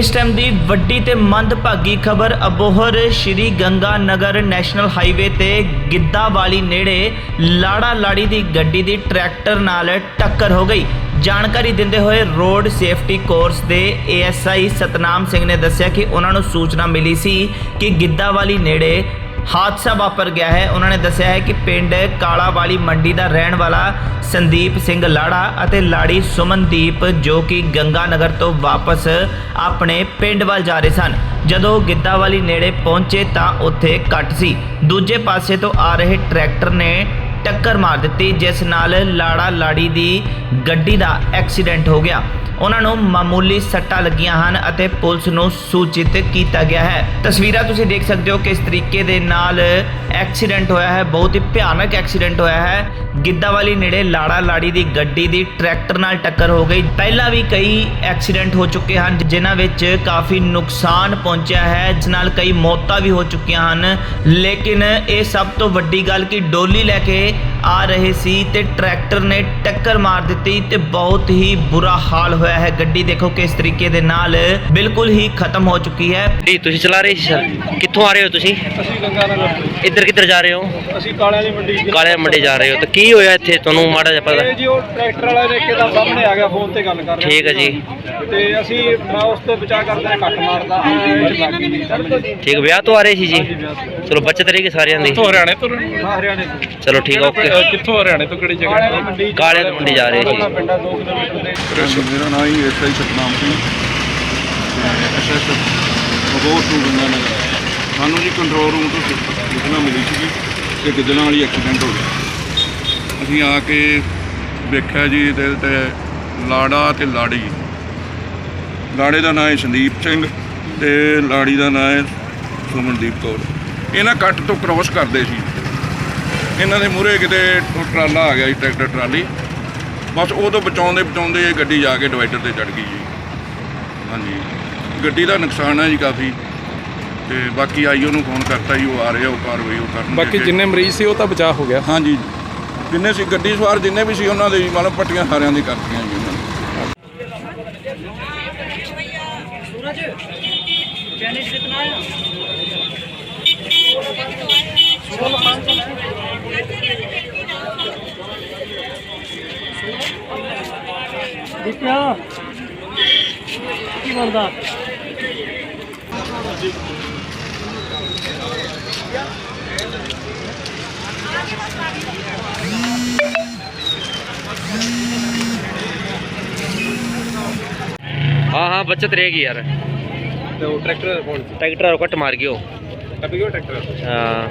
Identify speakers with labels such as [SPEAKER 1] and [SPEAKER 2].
[SPEAKER 1] ਇਸ ਟਾਈਮ ਦੀ ਵੱਡੀ ਤੇ ਮੰਦਭਾਗੀ ਖਬਰ ਅਬੋਹਰ ਸ਼੍ਰੀ ਗੰਗਾ ਨਗਰ ਨੈਸ਼ਨਲ ਹਾਈਵੇ ਤੇ ਗਿੱਦਾ ਵਾਲੀ ਨੇੜੇ ਲਾੜਾ ਲਾੜੀ ਦੀ ਗੱਡੀ ਦੀ ਟਰੈਕਟਰ ਨਾਲ ਟੱਕਰ ਹੋ ਗਈ। ਜਾਣਕਾਰੀ ਦਿੰਦੇ ਹੋਏ ਰੋਡ ਸੇਫਟੀ ਕੋਰਸ ਦੇ ਏਐਸਆਈ ਸਤਨਾਮ ਸਿੰਘ ਨੇ ਦੱਸਿਆ ਕਿ ਉਹਨਾਂ ਨੂੰ ਸੂਚਨਾ ਮਿਲੀ ਸੀ ਕਿ ਗਿੱਦਾ ਵਾਲੀ ਨੇੜੇ ਹਾਦਸਾ ਵਾਪਰ ਗਿਆ ਹੈ। ਉਹਨਾਂ ਨੇ ਦੱਸਿਆ ਹੈ ਕਿ ਪਿੰਡ ਕਾਲਾ ਵਾਲੀ ਮੰਡੀ ਦਾ ਰਹਿਣ ਵਾਲਾ ਸੰਦੀਪ ਸਿੰਘ ਲਾੜਾ ਅਤੇ ਲਾੜੀ ਸੁਮਨਦੀਪ, ਜੋ ਕਿ ਗੰਗਾ ਨਗਰ ਤੋਂ ਵਾਪਸ ਆਪਣੇ ਪਿੰਡ ਵੱਲ ਜਾ ਰਹੇ ਸਨ। ਜਦੋਂ ਗਿੱਦਾ ਵਾਲੀ ਨੇੜੇ ਪਹੁੰਚੇ ਤਾਂ ਉੱਥੇ ਕੱਟ ਸੀ। ਦੂਜੇ ਪਾਸੇ ਤੋਂ ਆ ਰਹੇ ਟਰੈਕਟਰ ਨੇ ਟੱਕਰ ਮਾਰ ਦਿੱਤੀ, ਜਿਸ ਨਾਲ ਲਾੜਾ ਲਾੜੀ ਦੀ ਗੱਡੀ ਦਾ ਐਕਸੀਡੈਂਟ ਹੋ ਗਿਆ। ਉਹਨਾਂ ਨੂੰ ਮਾਮੂਲੀ ਸੱਟਾਂ ਲੱਗੀਆਂ ਹਨ ਅਤੇ ਪੁਲਿਸ ਨੂੰ ਸੂਚਿਤ ਕੀਤਾ ਗਿਆ ਹੈ। ਤਸਵੀਰਾਂ ਤੁਸੀਂ ਦੇਖ ਸਕਦੇ ਹੋ ਕਿਸ ਤਰੀਕੇ ਦੇ ਨਾਲ ਐਕਸੀਡੈਂਟ ਹੋਇਆ ਹੈ, ਬਹੁਤ ਹੀ ਭਿਆਨਕ ਐਕਸੀਡੈਂਟ ਹੋਇਆ ਹੈ। ਗਿੱਦਾਵਾਲੀ ਨੇੜੇ ਲਾੜਾ ਲਾੜੀ ਦੀ ਗੱਡੀ ਦੀ ਟਰੈਕਟਰ ਨਾਲ ਟੱਕਰ ਹੋ ਗਈ। ਪਹਿਲਾਂ ਵੀ ਕਈ ਐਕਸੀਡੈਂਟ ਹੋ ਚੁੱਕੇ ਹਨ, ਜਿਨ੍ਹਾਂ ਵਿੱਚ ਕਾਫੀ ਨੁਕਸਾਨ ਪਹੁੰਚਿਆ ਹੈ, ਜਿਸ ਨਾਲ ਕਈ ਮੌਤਾਂ ਵੀ ਹੋ ਚੁੱਕੀਆਂ ਹਨ। ਲੇਕਿਨ ਇਹ ਸਭ ਤੋਂ ਵੱਡੀ ਗੱਲ ਕਿ ਡੋਲੀ ਲੈ ਕੇ ਆ ਰਹੇ ਸੀ ਤੇ ਟਰੈਕਟਰ ਨੇ ਟੱਕਰ ਮਾਰ ਦਿੱਤੀ ਤੇ ਬਹੁਤ ਹੀ ਬੁਰਾ ਹਾਲ ਹੋਇਆ ਹੈ। ਗੱਡੀ ਦੇਖੋ ਕਿਸ ਤਰੀਕੇ ਦੇ ਨਾਲ ਬਿਲਕੁਲ ਹੀ ਖਤਮ ਹੋ ਚੁੱਕੀ ਹੈ।
[SPEAKER 2] ਜੀ ਤੁਸੀਂ ਚਲਾ ਰਹੇ ਸੀ ਸਰ? ਕਿੱਥੋਂ ਆ ਰਹੇ ਹੋ ਤੁਸੀਂ?
[SPEAKER 3] ਅਸੀਂ ਗੰਗਾ ਨਗਰ
[SPEAKER 2] ਇੱਧਰ ਕਿੱਧਰ ਜਾ ਰਹੇ ਹੋ?
[SPEAKER 3] ਅਸੀਂ ਕਾਲਿਆਂ ਦੀ ਮੰਡੀ ਚ-
[SPEAKER 2] ਕਾਲੇ ਮੰਡੀ ਜਾ ਰਹੇ ਹੋ। ਤਾਂ ਕੀ ਹੋਇਆ ਇੱਥੇ? ਤੁਹਾਨੂੰ ਮਾੜਾ ਜਿਹਾ ਪਤਾ।
[SPEAKER 3] ਜੀ ਉਹ ਟਰੈਕਟਰ ਵਾਲਾ ਦੇਖ ਤਾਂ ਸਾਹਮਣੇ ਆ ਗਿਆ ਫੋਨ ਤੇ ਗੱਲ ਕਰ ਰਿਹਾ
[SPEAKER 2] ਠੀਕ ਹੈ ਜੀ।
[SPEAKER 3] ਤੇ ਅਸੀਂ ਮੈਂ ਉਸ ਤੋਂ ਬਚਾ ਕਰਦਾ ਕੱਟ ਮਾਰਦਾ।
[SPEAKER 2] ਠੀਕ ਵਿਆਹ ਤੋਂ ਆ ਰਹੇ ਸੀ ਜੀ। ਚਲੋ ਬੱਚਤ ਰਹੇਗੀ ਸਾਰਿਆਂ ਦੀ।
[SPEAKER 4] ਹਰਿਆਣੇ ਤੋਂ
[SPEAKER 3] ਹਰਿਆਣੇ ਤੋਂ।
[SPEAKER 2] ਚਲੋ ਠੀਕ ਓਕੇ।
[SPEAKER 4] ਅਹ ਕਿੱਥੋਂ ਹਰਿਆਣੇ ਤੋਂ ਕਿਹੜੀ ਜਗ੍ਹਾ?
[SPEAKER 3] ਕਾਲਿਆਂ ਦੀ ਮੰਡੀ
[SPEAKER 2] ਜਾ ਰਹੇ ਸੀ।
[SPEAKER 3] ਪਿੰਡਾ 2 ਕਿਲੋਮੀਟਰ ਦੇ
[SPEAKER 5] ਮੇਰਾ ਨਾਮ ਹੀ ਐਸਆਈ ਸਤਨਾਮ ਸਿੰਘ। ਐਸਐਸ ਅਬੋਰ ਤੋਂ ਗੰਗਾ ਨਗਰ ਸਾਨੂੰ ਜੀ ਕੰਟਰੋਲ ਰੂਮ ਤੋਂ ਸੂਚਨਾ ਮਿਲੀ ਸੀ ਕਿ ਗਿੱਦੜਾਂ ਵਾਲੀ ਐਕਸੀਡੈਂਟ ਹੋ ਗਿਆ ਅਸੀਂ ਆ ਕੇ ਵੇਖਿਆ ਜੀ ਇਹਦੇ ਤੇ ਲਾੜਾ ਤੇ ਲਾੜੀ। ਲਾੜੇ ਦਾ ਨਾਮ ਹੈ ਸੰਦੀਪ ਸਿੰਘ ਤੇ ਲਾੜੀ ਦਾ ਨਾਮ ਹੈ ਸੁਮਨਦੀਪ ਕੌਰ। ਇਹਨਾਂ ਕੱਟ ਤੋਂ ਕ੍ਰਾਸ ਕਰਦੇ ਸੀ। ਇਹਨਾਂ ਦੇ ਮੂਹਰੇ ਕਿਤੇ ਟਰਾਲਾ ਆ ਗਿਆ ਜੀ ਟਰੈਕਟਰ ਟਰਾਲੀ। ਬਸ ਉਹ ਤੋਂ ਬਚਾਉਂਦੇ ਬਚਾਉਂਦੇ ਇਹ ਗੱਡੀ ਜਾ ਕੇ ਡਿਵਾਈਡਰ ਤੇ ਚੜ ਗਈ ਜੀ। ਹਾਂਜੀ। ਗੱਡੀ ਦਾ ਨੁਕਸਾਨ ਹੈ ਜੀ ਕਾਫੀ। ਤੇ ਬਾਕੀ ਆਈਓ ਨੂੰ ਫੋਨ ਕਰਤਾ ਜੀ ਉਹ ਆ ਰਿਹਾ ਉਹ ਕਾਰਵਾਈ ਉਹ ਕਰਨ
[SPEAKER 4] ਬਾਕੀ ਜਿੰਨੇ ਮਰੀਜ਼ ਸੀ ਉਹ ਤਾਂ ਬਚਾਅ ਹੋ ਗਿਆ।
[SPEAKER 5] ਹਾਂਜੀ। ਜਿੰਨੇ ਸੀ ਗੱਡੀ ਸਵਾਰ ਜਿੰਨੇ ਵੀ ਸੀ ਉਹਨਾਂ ਦੇ ਜੀ ਮਤਲਬ ਪੱਟੀਆਂ ਸਾਰਿਆਂ ਦੀ ਕਰਤੀਆਂ ਜੀ ਉਹਨਾਂ ਨੇ
[SPEAKER 3] ਦੀਪਿਆ ਕੀ ਬਣਦਾ
[SPEAKER 2] ਹਾਂ ਹਾਂ ਬੱਚਤ ਰਹੇਗੀ ਯਾਰ
[SPEAKER 3] ਤੇ ਉਹ ਟਰੈਕਟਰ ਫੋਨ
[SPEAKER 2] ਟਰੈਕਟਰ ਕੱਟ ਮਾਰ ਗਿਓ
[SPEAKER 3] ਕੱਟ ਗਿਆ ਟਰੈਕਟਰ
[SPEAKER 2] ਹਾਂ